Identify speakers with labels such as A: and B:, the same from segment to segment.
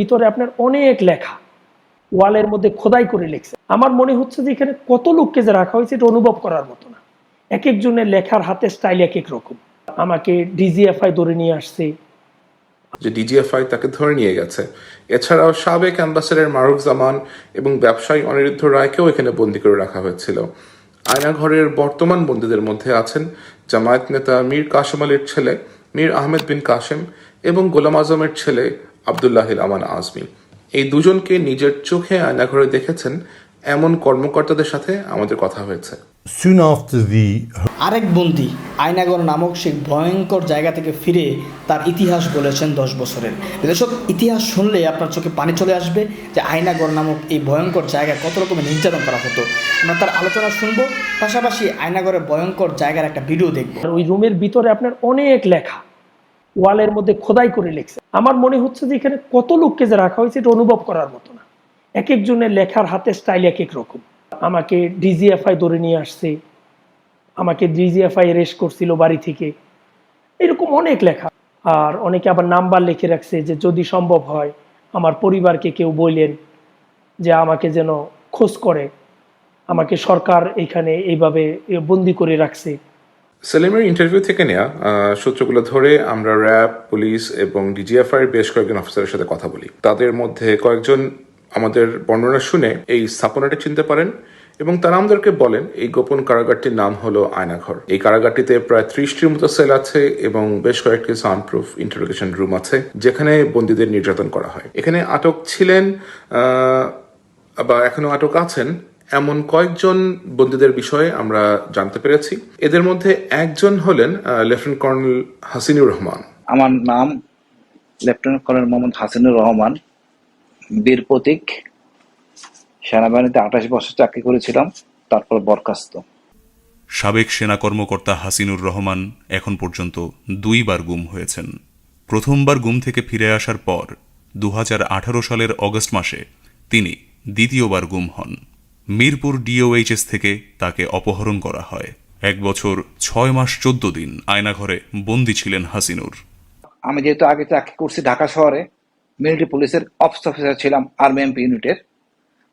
A: ভিতরে আপনার অনেক লেখা। ওয়ালের মধ্যে খোদাই করে লিখছে। আমার মনে হচ্ছে যে এখানে কত লোককে যে রাখা হয়েছে, এটা অনুভব করার মতো না। এক একজনের লেখার হাতে স্টাইল এক এক রকম। আমাকে ডিজিএফআই ধরে নিয়ে আসছে।
B: যে ডিজিএফআই তাকে ধরে নিয়ে গেছে। এছাড়াও সাবেক অ্যাম্বাসেডর মারুফ জামান এবং ব্যবসায়ী অনিরুদ্ধ রায়কেও এখানে বন্দি করে রাখা হয়েছিল। আয়নাঘরের বর্তমান বন্দীদের মধ্যে আছেন জামায়াত নেতা মীর কাসেম আলীর ছেলে, মীর আহমেদ বিন কাসেম এবং গোলাম আজমের ছেলে আবদুল্লাহিল আমান আজমি। এই দুজনকে নিজের চোখে আয়নাঘরে দেখেছেন এমন কর্মকর্তাদের সাথে আমাদের কথা হয়েছে।
C: আরেক বন্দি আয়নাগর নামক সেই ভয়ঙ্কর জায়গা থেকে ফিরে তার ইতিহাস বলেছেন দশ বছরের। দর্শক ইতিহাস শুনলে আপনার চোখে পানি চলে আসবে যে আয়নাগর নামক এই ভয়ঙ্কর জায়গায় কত রকমের নির্যাতন করা হতো। আমরা তার আলোচনা শুনব পাশাপাশি আয়নাগরের ভয়ঙ্কর জায়গার একটা ভিডিও দেখব।
A: ওই রুমের ভিতরে আপনার অনেক লেখা। ওয়ালের মধ্যে খোদাই করে লিখছে। আমার মনে হচ্ছে যে এখানে কত লোককে যে রাখা হয়েছে, এটা অনুভব করার মতো না। এক একজনের লেখার হাতে স্টাইল এক এক রকম। আমাকে ডিজিএফআই ধরে নিয়ে আসছে, আমাকে ডিজিএফআই রেস্ট করছিল বাড়ি থেকে। এরকম অনেক লেখা। আর অনেকে আবার নাম্বার লিখে রাখছে যে, যদি সম্ভব হয়, আমার পরিবারকে কেউ বললেন যে, আমাকে যেন খোঁজ করে। আমাকে সরকার এখানে এইভাবে বন্দি করে রাখছে।
B: সেলিমের ইন্টারভিউ থেকে নেওয়া সূত্রগুলো ধরে আমরা র্যাব পুলিশ এবং ডিজিএফআই বেশ কয়েকজন অফিসারের সাথে কথা বলি। তাদের মধ্যে কয়েকজন আমাদের বর্ণনা শুনে এই স্থাপনাটি চিনতে পারেন এবং তারা আমাদেরকে বলেন, এই গোপন কারাগারটির নাম হলো আয়নাঘর। এই কারাগারটিতে প্রায় ত্রিশটির মতো সেল আছে এবং বেশ কয়েকটি সাউন্ড প্রুফ ইন্টারোগেশন রুম আছে, যেখানে বন্দীদের নির্যাতন করা হয়। এখানে আটক ছিলেন বা এখনও আটক আছেন এমন কয়েকজন বন্দীদের বিষয়ে আমরা জানতে পেরেছি। এদের মধ্যে একজন হলেন লেফটেন্যান্ট কর্নেল হাসিনুর রহমান।
D: আমার নাম লেফটেন্যান্ট কর্নেল মোহাম্মদ হাসিনুর রহমান। বীর প্রতীক। সেনাবাহিনীতে আঠাশ বছর চাকরি করেছিলাম তারপর বরখাস্ত।
E: সাবেক সেনা কর্মকর্তা হাসিনুর রহমান এখন পর্যন্ত দুইবার গুম হয়েছেন। প্রথমবার গুম থেকে ফিরে আসার পর দু হাজার আঠারো সালের অগস্ট মাসে তিনি দ্বিতীয়বার গুম হন। মিরপুর ডিওএইচএস থেকে তাকে অপহরণ করা হয়। এক বছর ছয় মাস চোদ্দ দিন আয়নাঘরে বন্দী ছিলেন হাসিনুর।
D: আমি যেহেতু আগে চাকরি করছি ঢাকা শহরে, মিলিটারি পুলিশের অফিস অফিসার ছিলাম আর্মি এমপি ইউনিটের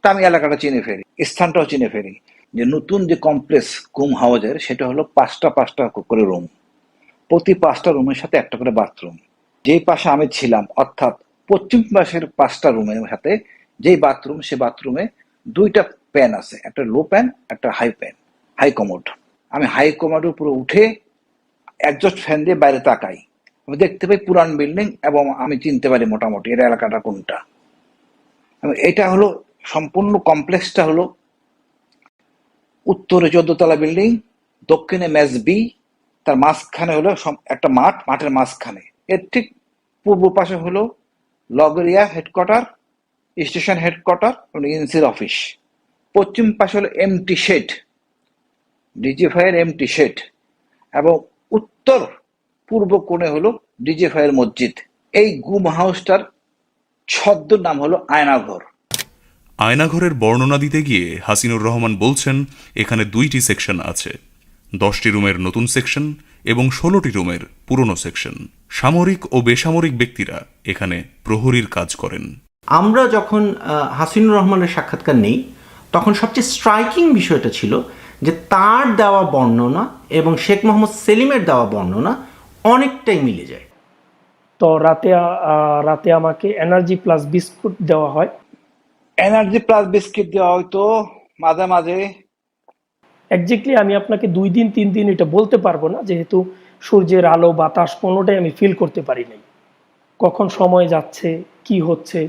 D: তা আমি এলাকাটা চিনে ফেলি, স্থানটাও চিনে ফেলি। যে নতুন যে কমপ্লেক্স কুম হাউজের সেটা হলো পাঁচটা পাঁচটা করে রুম প্রতি পাঁচটা রুমের সাথে একটা করে বাথরুম যেই পাশে আমি ছিলাম, অর্থাৎ পশ্চিম পাশের পাঁচটা রুমের সাথে, যেই বাথরুম সে বাথরুমে দুইটা প্যান আছে, একটা লো প্যান একটা হাই প্যান হাই কমোড আমি হাই কমোডের উপরে উঠে একজস্ট ফ্যান দিয়ে বাইরে তাকাই। আমি দেখতে পাই পুরান বিল্ডিং এবং আমি চিনতে পারি মোটামুটি এর এলাকাটা কোনটা। এবং এটা হলো সম্পূর্ণ কমপ্লেক্সটা হলো উত্তরে চোদ্দতলা বিল্ডিং দক্ষিণে মেজ বি তার মাঝখানে হলো একটা মাঠ, মাঠের মাঝখানে। এর ঠিক পূর্ব পাশে হলো লগরিয়া হেডকোয়ার্টার স্টেশন হেডকোয়ার্টার এনসির অফিস পশ্চিম পাশে হলো এমটি শেড ডিজিফাইয়ের এমটি শেড এবং উত্তর পূর্ব কোণে হলো ডিজিফাইয়ের মসজিদ। এই গুম হাউসটার ছদ্ম নাম হলো আয়নাঘর।
E: আয়নাঘরের বর্ণনা দিতে গিয়ে হাসিনুর রহমান বলছেন এখানে দুইটি সেকশন আছে। দশটি রুমের নতুন সেকশন এবং ষোলোটি রুমের পুরনো সেকশন সামরিক ও বেসামরিক ব্যক্তিরা এখানে প্রহরীর কাজ করেন।
F: আমরা যখন আহ, হাসিনুর রহমানের সাক্ষাৎকার নেই তখন সবচেয়ে স্ট্রাইকিং বিষয়টা ছিল যে তার দেওয়া বর্ণনা এবং শেখ মোহাম্মদ সেলিমের দেওয়া বর্ণনা অনেকটাই মিলে যায়।
A: তো রাতে রাতে আমাকে এনার্জি প্লাস বিস্কুট দেওয়া হয়।
D: এনার্জি প্লাস বিস্কিট দেওয়া হয়তো মাঝে মাঝে।
A: একজাক্টলি আমি আপনাকে দুই দিন তিন দিন এটা বলতে পারব না যেহেতু সূর্যের আলো বাতাস কোনোটাই আমি ফিল করতে পারি নাই। কখন সময় যাচ্ছে কি হচ্ছে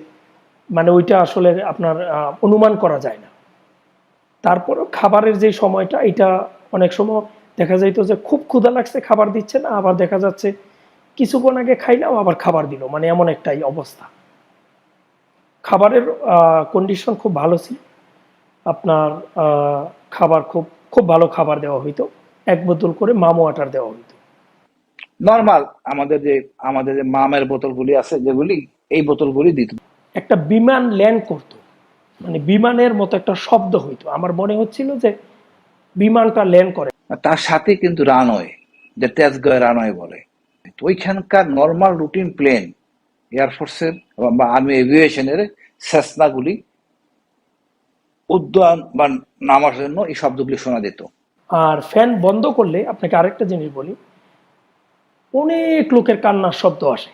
A: মানে ওইটা আসলে আপনার অনুমান করা যায় না। তারপরও খাবারের যে সময়টা এটা অনেক সময় দেখা যাইতো যে খুব ক্ষুধা লাগছে খাবার দিচ্ছে না আবার দেখা যাচ্ছে কিছুক্ষণ আগে খাইলাম আবার খাবার দিল। মানে এমন একটাই অবস্থা। খাবারের কন্ডিশন খুব ভালো ছিল। আপনার আহ, খাবার খুব খুব ভালো খাবার দেওয়া হইতো। এক বোতল করে মামো ওয়াটার দেওয়া হইতো।
D: নর্মাল আমাদের যে আমাদের যে মামের বোতলগুলি আছে যেগুলি এই বোতলগুলি দিত।
A: একটা বিমান ল্যান্ড করতো। মানে বিমানের মতো একটা শব্দ হইতো। আমার মনে হচ্ছিল যে বিমানটা ল্যান্ড করে।
D: তার সাথে কিন্তু রানওয়ে যে তেজগাঁও রানওয়ে বলে। তো ওইখানকার নর্মাল রুটিন প্লেন এয়ারফোর্সের বা আর্মি এভিয়েশনের সেসনাগুলি উদ্যয়ন বা নামার জন্য এই শব্দগুলি শোনা যেত।
A: আর ফ্যান বন্ধ করলে আপনাকে আরেকটা জিনিস বলি অনেক লোকের কান্নার শব্দ আসে।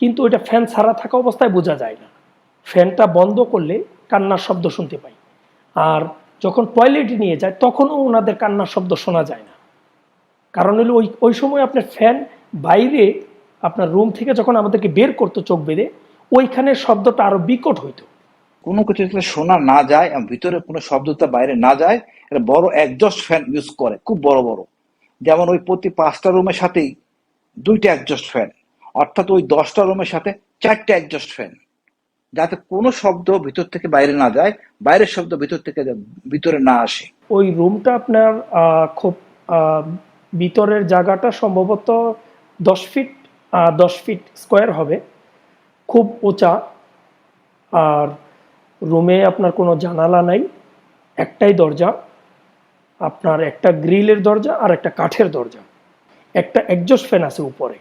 A: কিন্তু ওইটা ফ্যান ছাড়া থাকা অবস্থায় বোঝা যায় না। ফ্যানটা বন্ধ করলে কান্নার শব্দ শুনতে পাই। আর যখন টয়লেটে নিয়ে যায়, তখনও ওনাদের কান্নার শব্দ শোনা যায় না। কারণ হলো ওই ওই সময় আপনার ফ্যান বাইরে আপনার রুম থেকে যখন আমাদেরকে বের করতো চোখ বেঁধে, ওইখানে শব্দটা আরও বিকট হইতো।
D: কোনো কিছু শোনা না যায় ভিতরে কোনো শব্দটা বাইরে না যায় এটা বড় একজস্ট ফ্যান ইউজ করে, খুব বড় বড়। যেমন ওই প্রতি পাঁচটা রুমের সাথেই দুইটা একজস্ট ফ্যান অর্থাৎ ওই দশটা রুমের সাথে চারটে একজস্ট ফ্যান যাতে কোনো শব্দ ভিতর থেকে বাইরে না যায়, বাইরের শব্দ ভিতর থেকে ভিতরে না আসে।
A: ওই রুমটা আপনার খুব ভিতরের জায়গাটা সম্ভবত দশ ফিট দশ ফিট স্কোয়ার হবে। খুব উঁচা। আর রুমে আপনার কোনো জানালা নাই, একটাই দরজা। আপনার একটা গ্রিলের দরজা আর একটা কাঠের দরজা। একটা একজস্ট ফ্যান আছে উপরে।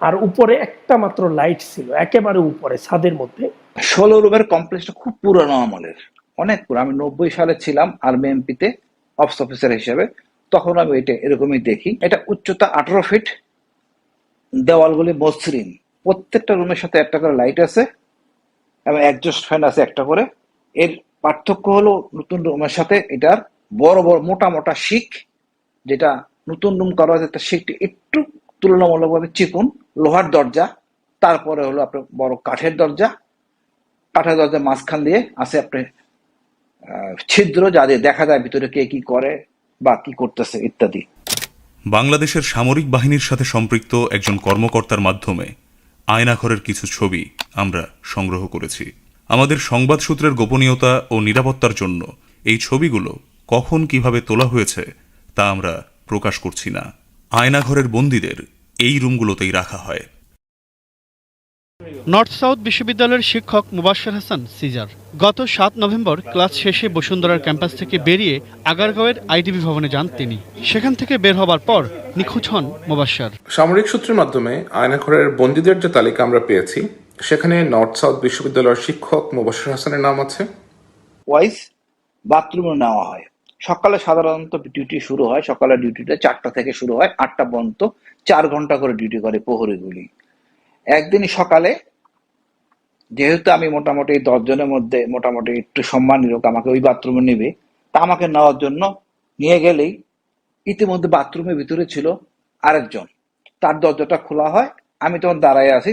A: আর উপরে একটা মাত্র লাইট ছিল, একেবারে উপরে, ছাদের মধ্যে।
D: ষোলো রুমের কমপ্লেক্সটা খুব পুরনো আমলের, অনেক পুরো আমি নব্বই সালে ছিলাম আর্মি এমপিতে অফিস অফিসার হিসেবে। তখন আমি এটা এরকমই দেখি। এটা উচ্চতা আঠারো ফিট দেওয়ালগুলি মসৃণ। প্রত্যেকটা রুমের সাথে একটা করে লাইট আছে এবং একজস্ট ফ্যান আছে একটা করে। এর পার্থক্য হলো নতুন রুমের সাথে এটার বড় বড় মোটা মোটা শিক যেটা নতুন রুম করা হয়েছে, তার শিকটি একটু তুলনামূলকভাবে চিকুন, লোহার দরজা, তারপরে হলো আপনার বড় কাঠের দরজা। কাঠের দরজা মাঝখান দিয়ে আছে আপনি ছিদ্র যা দিয়ে দেখা যায় ভিতরে কে কি করে বা কি করতেছে ইত্যাদি।
E: বাংলাদেশের সামরিক বাহিনীর সাথে সম্পৃক্ত একজন কর্মকর্তার মাধ্যমে আয়নাঘরের কিছু ছবি আমরা সংগ্রহ করেছি। আমাদের সংবাদ সূত্রের গোপনীয়তা ও নিরাপত্তার জন্য এই ছবিগুলো কখন কীভাবে তোলা হয়েছে তা আমরা প্রকাশ করছি না। আয়নাঘরের বন্দীদের এই রুমগুলোতেই রাখা হয়।
G: নর্থ সাউথ বিশ্ববিদ্যালয়ের শিক্ষক মুবাশশর হাসান সিজার গত সাত নভেম্বর ক্লাস শেষে বসুন্ধরার ক্যাম্পাস থেকে বেরিয়ে আগারগাঁওয়ের আইডিবি ভবনে যান তিনি। সেখান থেকে বের হবার পর নিখোঁজ হন মুবাশশর
B: সামরিক সূত্রের মাধ্যমে আয়নাঘরের বন্দীদের যে তালিকা আমরা পেয়েছি সেখানে নর্থ সাউথ বিশ্ববিদ্যালয়ের শিক্ষক মুবাশির হাসানের নাম আছে।
D: ওয়াইস বাথরুমে নেওয়া হয়। সকালে সাধারণত ডিউটি শুরু হয় সকালের ডিউটিটা চারটা থেকে শুরু হয়, আটটা পর্যন্ত চার ঘণ্টা করে ডিউটি করে প্রহরীগুলি। একদিন সকালে, যেহেতু আমি মোটামুটি দশজনের মধ্যে মোটামুটি একটু সম্মানী লোক, আমাকে ওই বাথরুমে নেবে, তা আমাকে নেওয়ার জন্য নিয়ে গেলেই ইতিমধ্যে বাথরুমের ভিতরে ছিল আরেকজন। তার দরজাটা খোলা হয়, আমি তখন দাঁড়ায় আছি,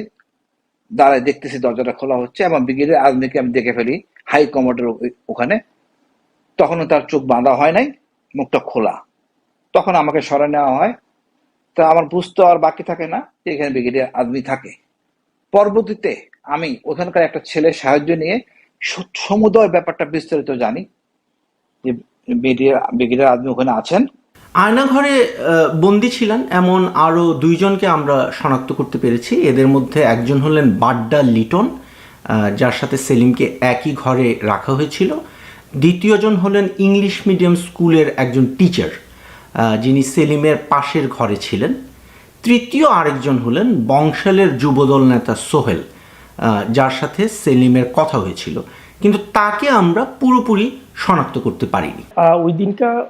D: দাঁড়ায় দেখতেছি দরজাটা খোলা হচ্ছে এবং ব্রিগেডের আদমিকে আমি দেখে ফেলি হাই কমান্ডের ওখানে তখনও তার চোখ বাঁধা হয় নাই, মুখটা খোলা। তখন আমাকে সরে নেওয়া হয়। তা আমার বুঝতে আর বাকি থাকে না যে এখানে ব্রিগেডিয়ার আদমি থাকে। পরবর্তীতে আমি ওখানকার একটা ছেলের সাহায্য নিয়ে সমুদয় ব্যাপারটা বিস্তারিত জানি যে ব্রিগেডিয়ার আদমি ওখানে আছেন।
F: আয়নাঘরে বন্দি ছিলেন এমন আরও দুইজনকে আমরা শনাক্ত করতে পেরেছি। এদের মধ্যে একজন হলেন বাড্ডা লিটন যার সাথে সেলিমকে একই ঘরে রাখা হয়েছিল। দ্বিতীয়জন হলেন ইংলিশ মিডিয়াম স্কুলের একজন টিচার যিনি সেলিমের পাশের ঘরে ছিলেন। তৃতীয় আরেকজন হলেন বংশালের যুবদল নেতা সোহেল যার সাথে সেলিমের কথা হয়েছিল। কিন্তু তাকে আমরা পুরোপুরি শনাক্ত করতে পারিনি।
A: ওই দিনটা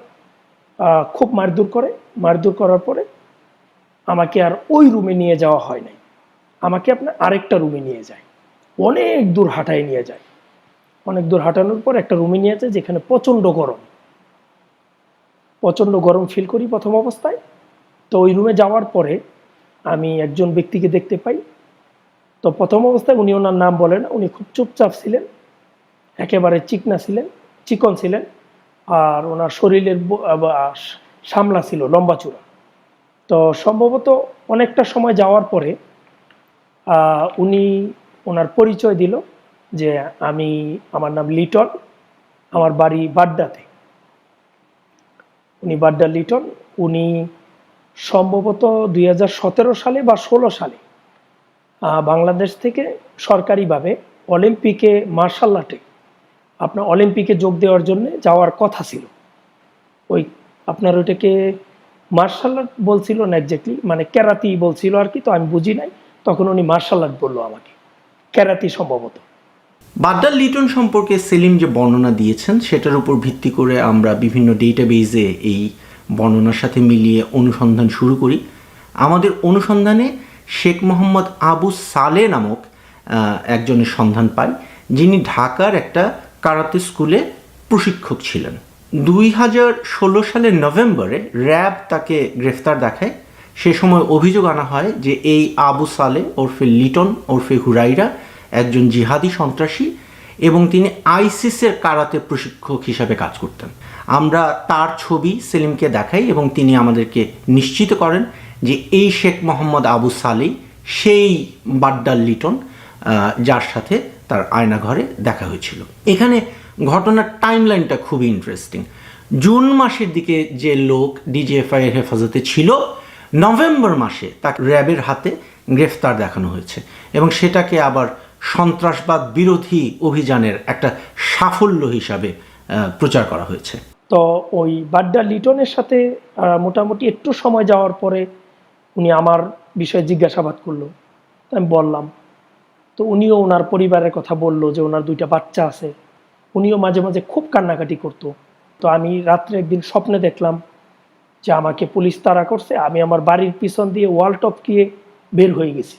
A: খুব মারধর করে। মারধর করার পরে আমাকে আর ওই রুমে নিয়ে যাওয়া হয় নাই। আমাকে আপনার আরেকটা রুমে নিয়ে যায়। অনেক দূর হাঁটায় নিয়ে যায়। অনেক দূর হাঁটানোর পর একটা রুমে নিয়ে যায় যেখানে প্রচণ্ড গরম। প্রচণ্ড গরম ফিল করি প্রথম অবস্থায়। তো ওই রুমে যাওয়ার পরে আমি একজন ব্যক্তিকে দেখতে পাই। তো প্রথম অবস্থায় উনি ওনার নাম বলেন উনি খুব চুপচাপ ছিলেন, একেবারে চিকনা ছিলেন, চিকন ছিলেন আর ওনার শরীরের সামলা ছিল, লম্বা চূড়া। তো সম্ভবত অনেকটা সময় যাওয়ার পরে উনি ওনার পরিচয় দিল। যে আমি, আমার নাম লিটন, আমার বাড়ি বাড্ডাতে। উনি বাড্ডা লিটন, উনি সম্ভবত দুই হাজার সতেরো সালে বা ষোলো সালে বাংলাদেশ থেকে সরকারিভাবে অলিম্পিকে মার্শাল আর্টে, আপনার অলিম্পিকে যোগ দেওয়ার জন্য যাওয়ার কথা ছিল। ওই আপনার ওইটাকে মার্শাল আর্ট বলছিল না এক্স্যাক্টলি মানে ক্যারাতি বলছিল আর কি, তো আমি বুঝি নাই। তখন উনি মার্শাল আর্ট বলল আমাকে। ক্যারাতি সম্ভবত।
F: বাড্ডার লিটন সম্পর্কে সেলিম যে বর্ণনা দিয়েছেন, সেটার উপর ভিত্তি করে আমরা বিভিন্ন ডেটাবেজে এই বর্ণনার সাথে মিলিয়ে অনুসন্ধান শুরু করি। আমাদের অনুসন্ধানে শেখ মোহাম্মদ আবু সালে নামক একজনের সন্ধান পাই, যিনি ঢাকার একটা কারাতে স্কুলে প্রশিক্ষক ছিলেন। দুই হাজার ষোলো সালের নভেম্বরে র্যাব তাকে গ্রেফতার দেখায়। সে সময় অভিযোগ আনা হয় যে এই আবু সালে ওরফে লিটন, ওরফে হুরাইরা একজন জিহাদি সন্ত্রাসী এবং তিনি আইসিসের কারাতে প্রশিক্ষক হিসাবে কাজ করতেন। আমরা তার ছবি সেলিমকে দেখাই এবং তিনি আমাদেরকে নিশ্চিত করেন যে এই শেখ মোহাম্মদ আবু সালেই সেই বাড্ডার লিটন যার সাথে তার আয়নাঘরে দেখা হয়েছিল। এখানে ঘটনার টাইমলাইনটা খুবই ইন্টারেস্টিং জুন মাসের দিকে যে লোক ডিজিএফআই এর হেফাজতে ছিল, নভেম্বর মাসে তাকে র্যাবের হাতে গ্রেফতার দেখানো হয়েছে এবং সেটাকে আবার সন্ত্রাসবাদ বিরোধী অভিযানের একটা সাফল্য হিসাবে প্রচার করা হয়েছে।
A: তো ওই বাড্ডা লিটনের সাথে মোটামুটি একটু সময় যাওয়ার পরে উনি আমার বিষয়ে জিজ্ঞাসাবাদ করল। আমি বললাম, তো উনিও ওনার পরিবারের কথা বলল যে ওনার দুইটা বাচ্চা আছে। উনিও মাঝে মাঝে খুব কান্নাকাটি করতো। তো আমি রাত্রে একদিন স্বপ্নে দেখলাম যে আমাকে পুলিশ তাড়া করছে, আমি আমার বাড়ির পিছন দিয়ে ওয়াল টপ গিয়ে বের হয়ে গেছি।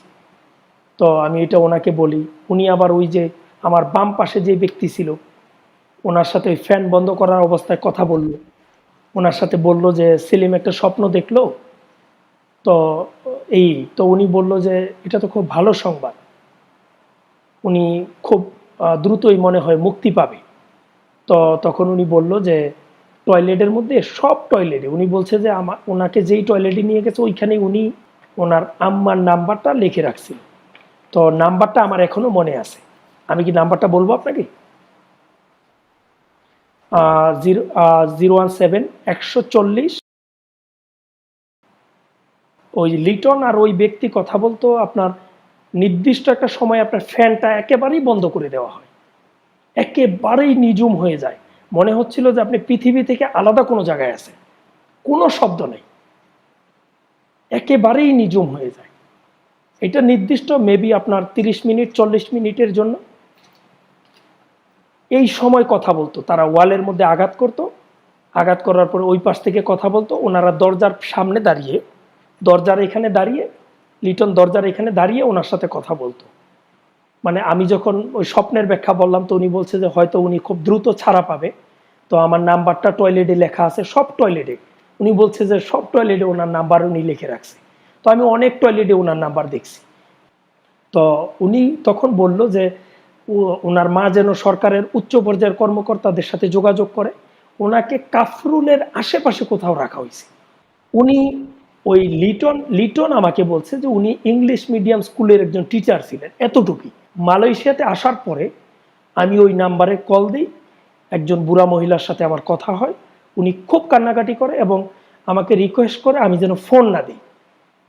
A: তো আমি এটা ওনাকে বলি, উনি আবার ওই যে আমার বাম পাশে যে ব্যক্তি ছিল, ওনার সাথে ওই ফ্যান বন্ধ করার অবস্থায় কথা বলল। ওনার সাথে বলল যে, সেলিম একটা স্বপ্ন দেখল? তো এই, তো উনি বলল যে, এটা তো খুব ভালো সংবাদ। উনি খুব দ্রুতই মনে হয় মুক্তি পাবে। তো তখন উনি বলল যে, টয়লেটের মধ্যে সব টয়লেটে, উনি বলছে যে আমার ওনাকে যেই টয়লেটে নিয়ে গেছে ওইখানে উনি ওনার আম্মার নাম্বারটা লিখে রাখছিল। তো নাম্বারটা আমার এখনও মনে আছে। আমি কি নাম্বারটা বলব আপনাকে? জিরো জিরো ওয়ান সেভেন একশো চল্লিশ। ওই লিটন আর ওই ব্যক্তি কথা বলতো, আপনার নির্দিষ্ট একটা সময় আপনার ফ্যানটা একেবারেই বন্ধ করে দেওয়া হয়। একেবারেই নিজুম হয়ে যায়। মনে হচ্ছিল যে আপনি পৃথিবী থেকে আলাদা কোনো জায়গায় আছে কোনো শব্দ নেই। একেবারেই নিজুম হয়ে যায়। এটা নির্দিষ্ট মেবি আপনার তিরিশ মিনিট, চল্লিশ মিনিটের জন্য। এই সময় কথা বলতো, তারা ওয়ালের মধ্যে আঘাত করত। আঘাত করার পরে ওই পাশ থেকে কথা বলতো, ওনারা দরজার সামনে দাঁড়িয়ে, দরজার এখানে দাঁড়িয়ে, লিটন দরজার এখানে দাঁড়িয়ে ওনার সাথে কথা বলতো। মানে আমি যখন ওই স্বপ্নের ব্যাখ্যা বললাম, তো উনি বলছে যে হয়তো উনি খুব দ্রুত ছাড়া পাবে। তো আমার নাম্বারটা টয়লেটে লেখা আছে, সব টয়লেটে উনি বলছে যে সব টয়লেটে ওনার নাম্বার উনি লিখে রাখছে। তো আমি অনেক টয়লেটে ওনার নাম্বার দেখছি। তো উনি তখন বলল যে ওনার মা যেন সরকারের উচ্চ পর্যায়ের কর্মকর্তাদের সাথে যোগাযোগ করে। ওনাকে কাফরুলের আশেপাশে কোথাও রাখা হয়েছে। উনি ওই লিটন লিটন আমাকে বলছে যে, উনি ইংলিশ মিডিয়াম স্কুলের একজন টিচার ছিলেন এতটুকুই। মালয়েশিয়াতে আসার পরে আমি ওই নাম্বারে কল দিই। একজন বুড়া মহিলার সাথে আমার কথা হয়। উনি খুব কান্নাকাটি করে এবং আমাকে রিকোয়েস্ট করে আমি যেন ফোন না দিই।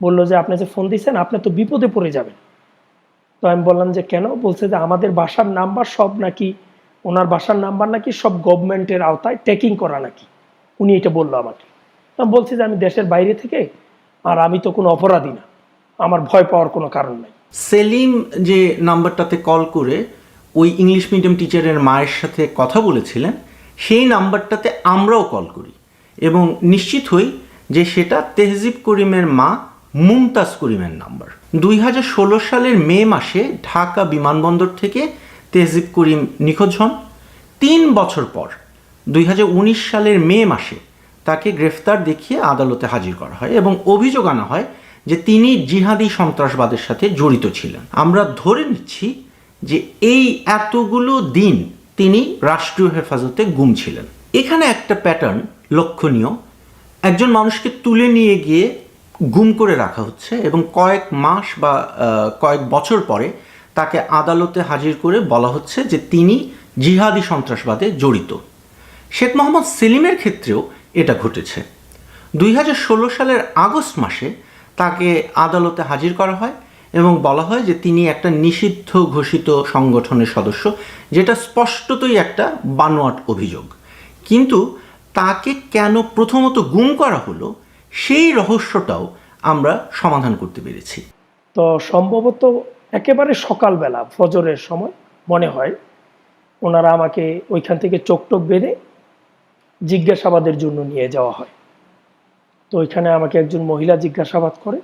A: বলল যে, আপনি যে ফোন দিয়েছেন আপনি তো বিপদে পড়ে যাবেন। তো আমি বললাম যে, কেন? বলছে যে, আমাদের বাসার নাম্বার সব নাকি, ওনার বাসার নাম্বার নাকি সব গভর্নমেন্টের আওতায় টেকিং করা নাকি? উনি এটা বলল আমাকে। আমি বলছি যে, আমি দেশের বাইরে থেকে, আর আমি তো কোনো অপরাধী না। আমার ভয় পাওয়ার কোনো কারণ নাই।
F: সেলিম যে নাম্বারটাতে কল করে ওই ইংলিশ মিডিয়াম টিচারের মায়ের সাথে কথা বলেছিলেন, সেই নাম্বারটাতে আমরাও কল করি। এবং নিশ্চিত হই যে সেটা তেহজিব করিমের মা মুমতাজ করিমের নাম্বার। দুই হাজার ষোলো সালের মে মাসে ঢাকা বিমানবন্দর থেকে তেহজিব করিম নিখোঁজ হন। তিন বছর পর, দুই হাজার উনিশ সালের মে মাসে তাকে গ্রেফতার দেখিয়ে আদালতে হাজির করা হয় এবং অভিযোগ আনা হয় যে তিনি জিহাদি সন্ত্রাসবাদের সাথে জড়িত ছিলেন। আমরা ধরে নিচ্ছি যে এই এতগুলো দিন তিনি রাষ্ট্রীয় হেফাজতে গুম ছিলেন। এখানে একটা প্যাটার্ন লক্ষণীয়। একজন মানুষকে তুলে নিয়ে গিয়ে গুম করে রাখা হচ্ছে এবং কয়েক মাস বা কয়েক বছর পরে তাকে আদালতে হাজির করে বলা হচ্ছে যে তিনি জিহাদি সন্ত্রাসবাদে জড়িত। শেখ মোহাম্মদ সেলিমের ক্ষেত্রেও এটা ঘটেছে। দুই হাজার ষোলো সালের আগস্ট মাসে তাকে আদালতে হাজির করা হয় এবং বলা হয় যে তিনি একটা নিষিদ্ধ ঘোষিত সংগঠনের সদস্য, যেটা স্পষ্টতই একটা বানোয়াট অভিযোগ। কিন্তু তাকে কেন প্রথমত গুম করা হলো সেই রহস্যটাও আমরা সমাধান করতে পেরেছি।
A: তো সম্ভবত একেবারে সকালবেলা, ফজরের সময় মনে হয় ওনারা আমাকে ওইখান থেকে চোখ টোক বেঁধে জিজ্ঞাসাবাদের জন্য নিয়ে যাওয়া হয়। তো ওইখানে আমাকে একজন মহিলা জিজ্ঞাসাবাদ করে।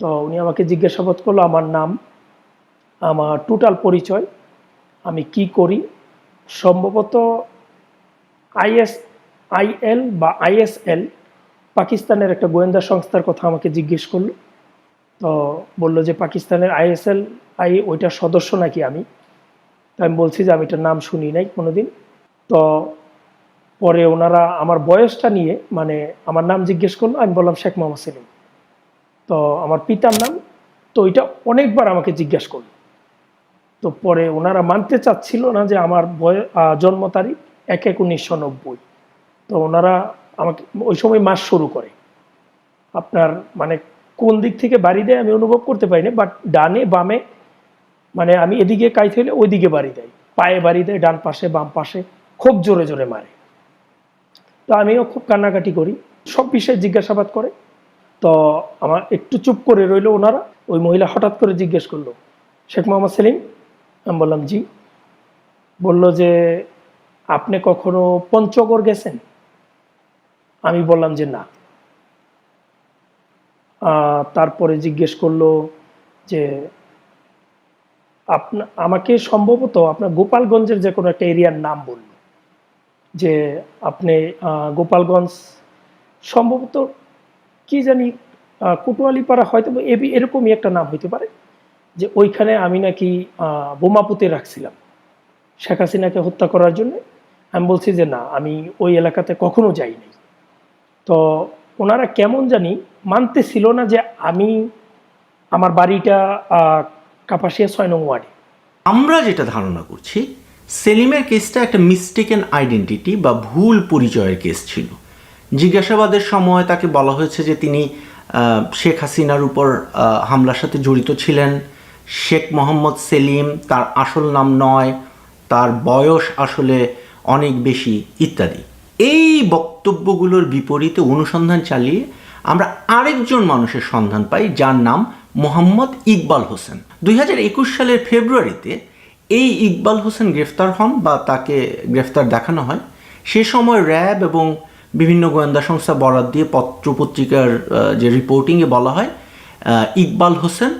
A: তো উনি আমাকে জিজ্ঞাসাবাদ করল, আমার নাম, আমার টোটাল পরিচয়, আমি কি করি? সম্ভবত আইএস আইএল বা আইএসএল পাকিস্তানের একটা গোয়েন্দা সংস্থার কথা আমাকে জিজ্ঞেস করল। তো বলল যে, পাকিস্তানের আইএসএল, আই, ওইটার সদস্য নাকি আমি? তো আমি বলছি যে, আমি এটার নাম শুনি নাই কোনোদিন। তো পরে ওনারা আমার বয়সটা নিয়ে মানে আমার নাম জিজ্ঞেস করল, আমি বললাম, শেখ মোহাম্মদ সেলিম। তো আমার পিতার নাম, তো ওইটা অনেকবার আমাকে জিজ্ঞেস করল। তো পরে ওনারা মানতে চাচ্ছিল না যে, আমার বয় জন্ম তারিখ এক এক উনিশশো নব্বই। তো ওনারা আমাকে ওই সময় মাস শুরু করে। আপনার মানে কোন দিক থেকে বাড়ি দেয় আমি অনুভব করতে পারি না বাট ডানে, বামে মানে আমি এদিকে কাইতে হলে ওইদিকে বাড়ি দেয়। পায়ে বাড়ি দেয়, ডান পাশে, বাম পাশে, খুব জোরে জোরে মারে। তো আমিও খুব কান্নাকাটি করি, সব বিষয়ে জিজ্ঞাসাবাদ করে। তো আমার একটু চুপ করে রইল ওনারা, ওই মহিলা হঠাৎ করে জিজ্ঞেস করল, শেখ মোহাম্মদ সেলিম? আমি বললাম, জি। বলল যে, আপনি কখনো পঞ্চগড় গেছেন? আমি বললাম যে না। তারপরে জিজ্ঞেস করল যে, আপনা, আমাকে সম্ভবত আপনার গোপালগঞ্জের যে কোনো একটা এরিয়ার নাম বলল। যে আপনি গোপালগঞ্জ সম্ভবত কি জানি কোটোয়ালিপাড়া হয়তো এবি- এরকমই একটা নাম হইতে পারে। যে ওইখানে আমি নাকি বোমা পুঁতে রাখছিলাম। শেখ হাসিনাকে হত্যা করার জন্য। আমি বলছি যে না, আমি ওই এলাকাতে কখনো যাইনি। তো ওনারা কেমন জানি মানতেছিল না যে আমি আমার বাড়িটা কাপাসিয়া ছয় নং ওয়ার্ডে।
F: আমরা যেটা ধারণা করছি, সেলিমের কেসটা একটা মিস্টেকেন আইডেন্টিটি বা ভুল পরিচয়ের কেস ছিল। জিজ্ঞাসাবাদের সময় তাকে বলা হয়েছে যে তিনি শেখ হাসিনার উপর হামলার সাথে জড়িত ছিলেন। শেখ মোহাম্মদ সেলিম তার আসল নাম নয়, তার বয়স আসলে অনেক বেশি, ইত্যাদি। এই বক্তব্যগুলোর বিপরীতে অনুসন্ধান চালিয়ে আমরা আরেকজন মানুষের সন্ধান পাই, যার নাম মোহাম্মদ ইকবাল হোসেন। দুই হাজার একুশ সালের ফেব্রুয়ারিতে এই ইকবাল হোসেন গ্রেফতার হন বা তাকে গ্রেফতার দেখানো হয়। সে সময় র্যাব এবং বিভিন্ন গোয়েন্দা সংস্থা বরাদ দিয়ে পত্রপত্রিকার যে রিপোর্টিংয়ে বলা হয় ইকবাল হোসেন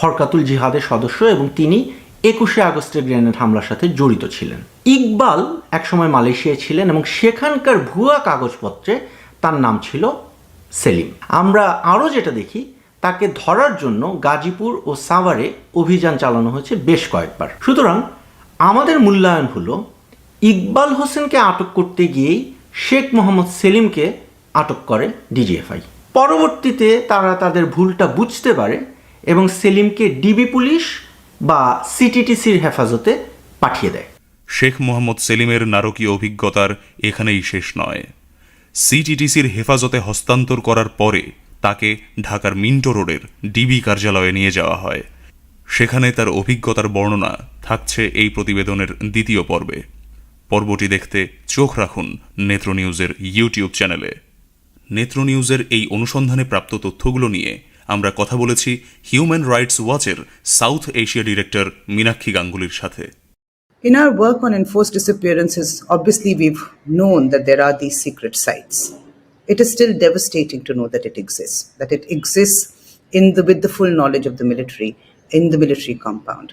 F: হরকাতুল জিহাদের সদস্য এবং তিনি একুশে আগস্টের গ্রেনেড হামলার সাথে জড়িত ছিলেন। ইকবাল একসময় মালয়েশিয়ায় ছিলেন এবং সেখানকার ভুয়া কাগজপত্রে তার নাম ছিল সেলিম। আমরা আরও যেটা দেখি, তাকে ধরার জন্য গাজীপুর ও সাভারে অভিযান চালানো হয়েছে বেশ কয়েকবার। সুতরাং আমাদের মূল্যায়ন হলো, ইকবাল হোসেনকে আটক করতে গিয়েই শেখ মোহাম্মদ সেলিমকে আটক করে ডিজিএফআই। পরবর্তীতে তারা তাদের ভুলটা বুঝতে পারে এবং সেলিমকে ডিবি পুলিশ বা সিটিটিসির হেফাজতে পাঠিয়ে দেয়।
E: শেখ মোহাম্মদ সেলিমের নারকীয় অভিজ্ঞতার এখানেই শেষ নয়। সিটিটিসির হেফাজতে হস্তান্তর করার পরে তাকে ঢাকার মিন্টো রোডের ডিবি কার্যালয়ে নিয়ে যাওয়া হয়। সেখানে তার অভিজ্ঞতার বর্ণনা থাকছে এই প্রতিবেদনের দ্বিতীয় পর্বে। পর্বটি দেখতে চোখ রাখুন নেত্র নিউজের ইউটিউব চ্যানেলে। নেত্র নিউজের এই অনুসন্ধানে প্রাপ্ত তথ্যগুলো নিয়ে আমরা কথা বলেছি হিউম্যান রাইটস ওয়াচের সাউথ এশিয়া ডিরেক্টর মীনাক্ষী গাঙ্গুলির সাথে
H: In our work on enforced disappearances, obviously we've known that there are these secret sites. It is still devastating to know that it exists, that it exists in the, with the full knowledge of the military in the military compound.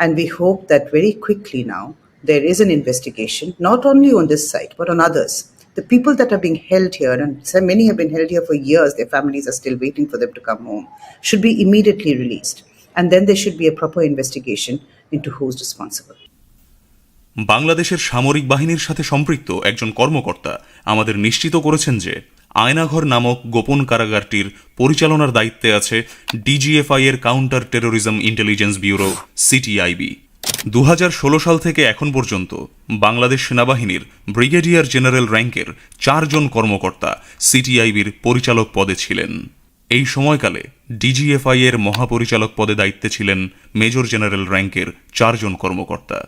H: And we hope that very quickly now there is an investigation, not only on this site, but on others. The people that are being held here, and so many have been held here for years, their families are still waiting for them to come home, should be immediately released. And then there should be a proper investigation into who's responsible.
E: বাংলাদেশের সামরিক বাহিনীর সাথে সম্পৃক্ত একজন কর্মকর্তা আমাদের নিশ্চিত করেছেন যে আয়নাঘর নামক গোপন কারাগারটির পরিচালনার দায়িত্বে আছে ডিজিএফআই এর counter terrorism intelligence bureau CTIB দু হাজার ষোলো সাল থেকে এখন পর্যন্ত বাংলাদেশ সেনাবাহিনীর ব্রিগেডিয়ার জেনারেল র্যাঙ্কের চারজন কর্মকর্তা সিটিআইবির পরিচালক পদে ছিলেন। এই সময়কালে ডিজিএফআই এর মহাপরিচালক পদে দায়িত্বে ছিলেন মেজর জেনারেল র্যাঙ্কের চারজন কর্মকর্তা।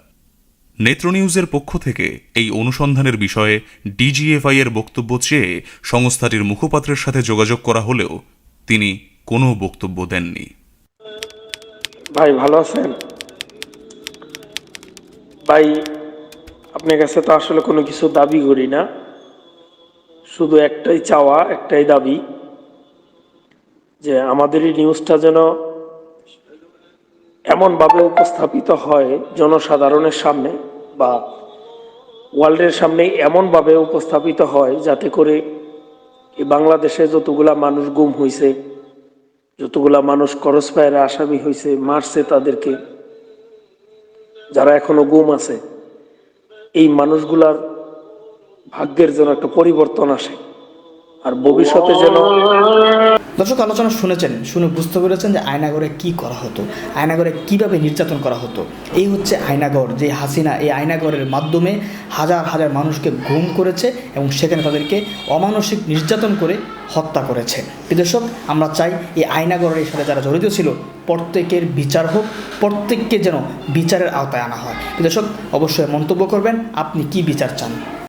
E: নেত্র নিউজের পক্ষ থেকে এই অনুসন্ধানের বিষয়ে ডিজিএফআই এর বক্তব্য চেয়ে সংস্থাটির মুখপাত্রের সাথে যোগাযোগ করা হলেও তিনি কোনো বক্তব্য দেননি।
I: ভাই, ভালো আছেন? ভাই, আপনার কাছে তো আসলে কোনো কিছু দাবি করি না। শুধু একটাই চাওয়া, একটাই দাবি, যে আমাদের এই নিউজটা যেন এমনভাবে উপস্থাপিত হয় জনসাধারণের সামনে বা ওয়ার্ল্ডের সামনে এমনভাবে উপস্থাপিত হয় যাতে করে বাংলাদেশে যতগুলা মানুষ গুম হয়েছে যতগুলা মানুষ করস আসামি হয়েছে মারছে তাদেরকে যারা এখনও গুম আছে এই মানুষগুলার ভাগ্যের জন্য একটা পরিবর্তন আসে। আর ভবিষ্যতে যেন
C: দর্শক, আলোচনা শুনেছেন, শুনে বুঝতে পেরেছেন যে আয়নাগরে কি করা হতো, আয়নাগরে কীভাবে নির্যাতন করা হতো। এই হচ্ছে আয়নাগর, যে হাসিনা এই আয়নাগরের মাধ্যমে হাজার হাজার মানুষকে গুম করেছে এবং সেখানে তাদেরকে অমানসিক নির্যাতন করে হত্যা করেছে। দর্শক, আমরা চাই এই আয়নাগরের সাথে যারা জড়িত ছিল, প্রত্যেকের বিচার হোক, প্রত্যেককে যেন বিচারের আওতায় আনা হয়। দর্শক, অবশ্যই মন্তব্য করবেন, আপনি কি বিচার চান?